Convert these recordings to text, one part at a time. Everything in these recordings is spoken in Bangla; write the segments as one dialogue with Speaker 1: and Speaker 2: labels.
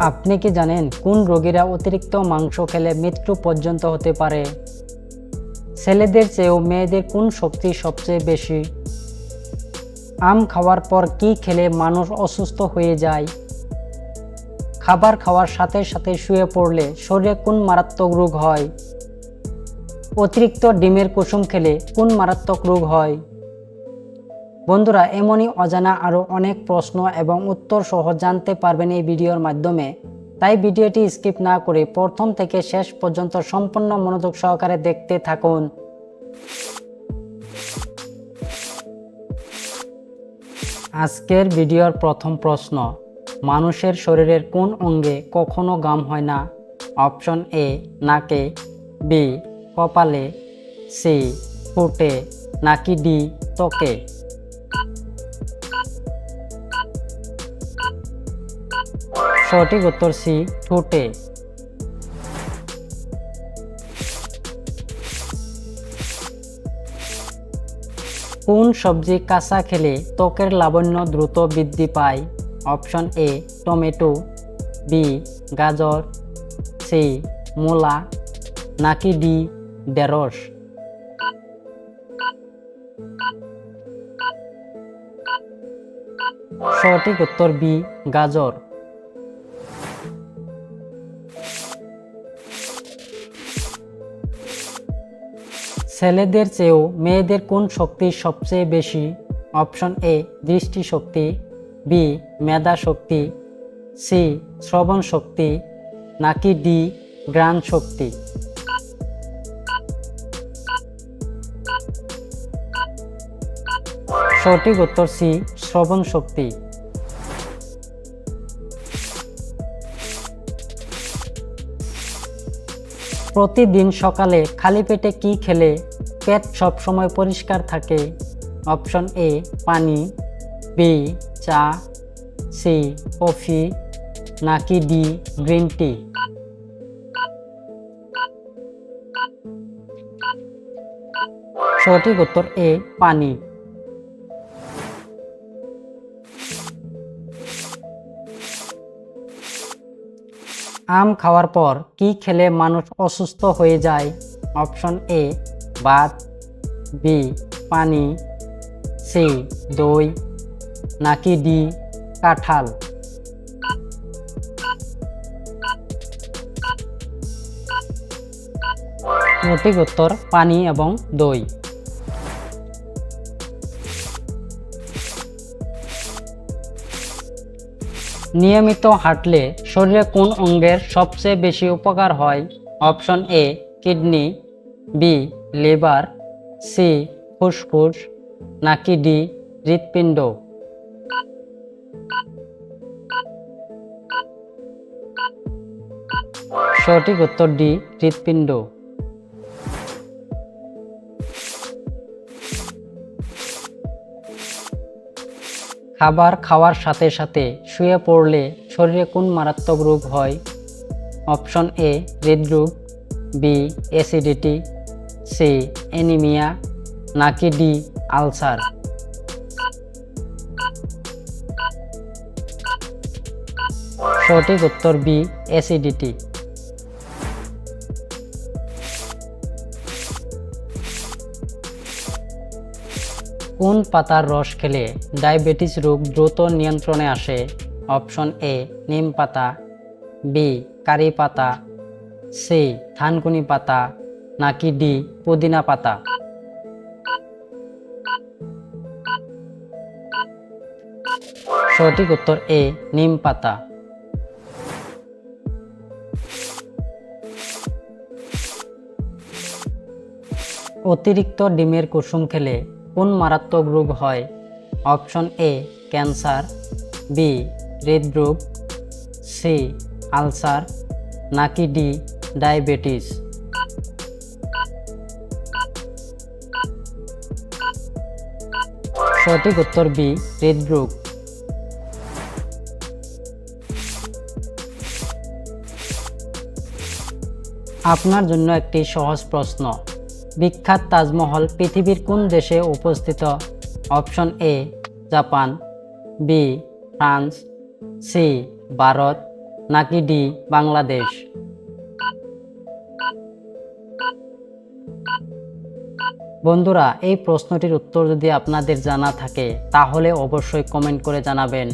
Speaker 1: আপনি কি জানেন কোন রোগীরা অতিরিক্ত মাংস খেলে মৃত্যু পর্যন্ত হতে পারে? ছেলেদের চেয়েও মেয়েদের কোন শক্তি সবচেয়ে বেশি? আম খাওয়ার পর কি খেলে মানুষ অসুস্থ হয়ে যায়? খাবার খাওয়ার সাথে সাথে শুয়ে পড়লে শরীরে কোন মারাত্মক রোগ হয়? অতিরিক্ত ডিমের কুসুম খেলে কোন মারাত্মক রোগ হয়? বন্ধুরা, এমনই অজানা আরও অনেক প্রশ্ন এবং উত্তর সহ জানতে পারবেন এই ভিডিওর মাধ্যমে। তাই ভিডিওটি স্কিপ না করে প্রথম থেকে শেষ পর্যন্ত সম্পূর্ণ মনোযোগ সহকারে দেখতে থাকুন। আজকের ভিডিওর প্রথম প্রশ্ন, মানুষের শরীরের কোন অঙ্গে কখনো গাম হয় না? অপশন এ, নাকে, বি, কপালে, সি ফুটে নাকি ডি, ত্বকে? সঠিক উত্তর সি, ঠোঁটে। কোন সবজি কাঁচা খেলে ত্বকের লাবণ্য দ্রুত বৃদ্ধি পায়? অপশন এ, টমেটো, বি, গাজর, সি, মূলা, নাকি ডি, ঢেঁড়স। সঠিক উত্তর বি, গাজর। ছেলেদের চেয়েও মেয়েদের কোন শক্তি সবচেয়ে বেশি? অপশন এ, দৃষ্টিশক্তি, বি মেধা শক্তি সি শ্রবণ শক্তি নাকি ডি গ্রাণ শক্তি সঠিক উত্তর সি শ্রবণ শক্তি প্রতিদিন সকালে খালি পেটে কি খেলে? পেট সবসময় পরিষ্কার থাকে। অপশন এ পানি। বি চা। C coffee. নাকি ডি গ্রিন টি? সঠিক উত্তর এ পানি। আম খাওয়ার পর কি খেলে মানুষ অসুস্থ হয়ে যায়? অপশন এ ভাত বি পানি সি দই নাকি ডি কাঁঠাল। সঠিক উত্তর পানি এবং দই নিয়মিত হাঁটলে শরীরে কোন অঙ্গের সবচেয়ে বেশি উপকার হয়? Option A, kidney, B liver C, ফুসফুস, নাকি ডি, হৃৎপিণ্ড? সঠিক উত্তর ডি, হৃৎপিণ্ড। খাবার খাওয়ার সাথে সাথে শুয়ে পড়লে শরীরে কোন মারাত্মক রোগ হয়? অপশন এ হৃদরোগ বি, অ্যাসিডিটি সি অ্যানিমিয়া নাকি ডি আলসার? সঠিক উত্তর বি অ্যাসিডিটি কোন পাতার রস খেলে ডায়াবেটিস রোগ দ্রুত নিয়ন্ত্রণে আসে? অপশন এ, নিম পাতা, বি, কারি পাতা, সি থানকুনি পাতা নাকি ডি, পুদিনা পাতা? সঠিক উত্তর এ, নিম পাতা। অতিরিক্ত ডিমের কুসুম খেলে কোন মারাত্মক রোগ হয়? অপশন এ, ক্যান্সার, বি, হৃদরোগ, সি, আলসার, নাকি ডি, ডায়াবেটিস? সঠিক উত্তর বি হৃদরোগ আপনার জন্য একটি সহজ প্রশ্ন। বিখ্যাত তাজমহল পৃথিবীর কোন দেশে অবস্থিত option A, Japan, B, France, C, Bharat, নাকি ডি, বাংলাদেশ? বন্ধুরা, এই প্রশ্নটির উত্তর যদি আপনাদের জানা থাকে, তাহলে অবশ্যই কমেন্ট করে জানাবেন।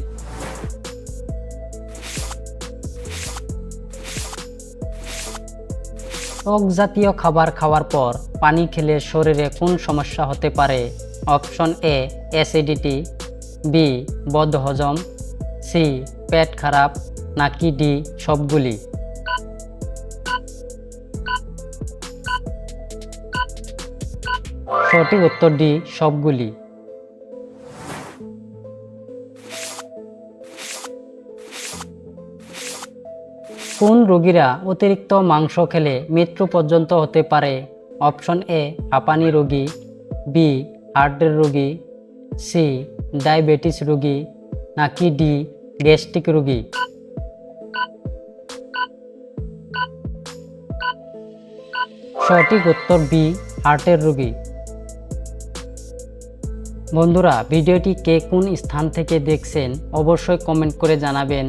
Speaker 1: টক জাতীয় খাবার খাওয়ার পর পানি খেলে শরীরে কোন সমস্যা হতে পারে? অপশন এ অ্যাসিডিটি বি বদহজম সি পেট খারাপ, নাকি ডি সবগুলি? সঠিক উত্তর ডি সবগুলি। কোন রোগীরা অতিরিক্ত মাংস খেলে মৃত্যু পর্যন্ত হতে পারে? অপশন এ, হাঁপানি রোগী, বি, হার্টের রোগী, সি, ডায়াবেটিস রোগী, নাকি ডি, গ্যাস্ট্রিক রোগী? সঠিক উত্তর বি, হার্টের রোগী। বন্ধুরা, ভিডিওটি কে কোন স্থান থেকে দেখছেন অবশ্যই কমেন্ট করে জানাবেন।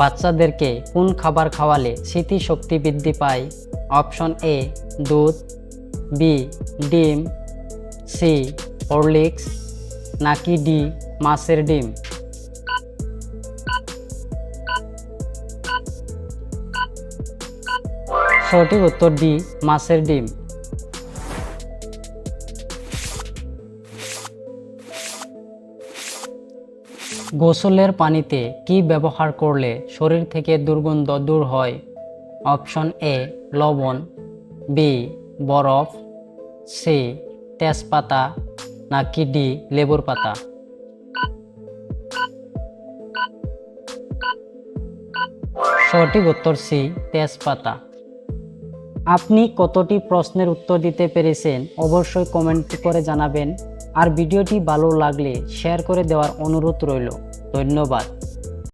Speaker 1: বাচ্চাদেরকে কোন খাবার খাওয়ালে স্মৃতিশক্তি বৃদ্ধি পায়? অপশন এ, দুধ, বি, ডিম, সি, হরলিক্স, নাকি ডি, মাছের ডিম? সঠিক উত্তর ডি, মাছের ডিম। গোসলের পানিতে কি ব্যবহার করলে শরীর থেকে দুর্গন্ধ দূর হয়? অপশন এ, লবণ। বি, বরফ। সি, তেজপাতা। নাকি ডি, লেবুর পাতা। সঠিক উত্তর সি, তেজপাতা। আপনি কতটি প্রশ্নের উত্তর দিতে পেরেছেন অবশ্যই কমেন্ট করে জানাবেন। আর ভিডিওটি ভালো লাগলে শেয়ার করে দেওয়ার অনুরোধ রইল। ধন্যবাদ।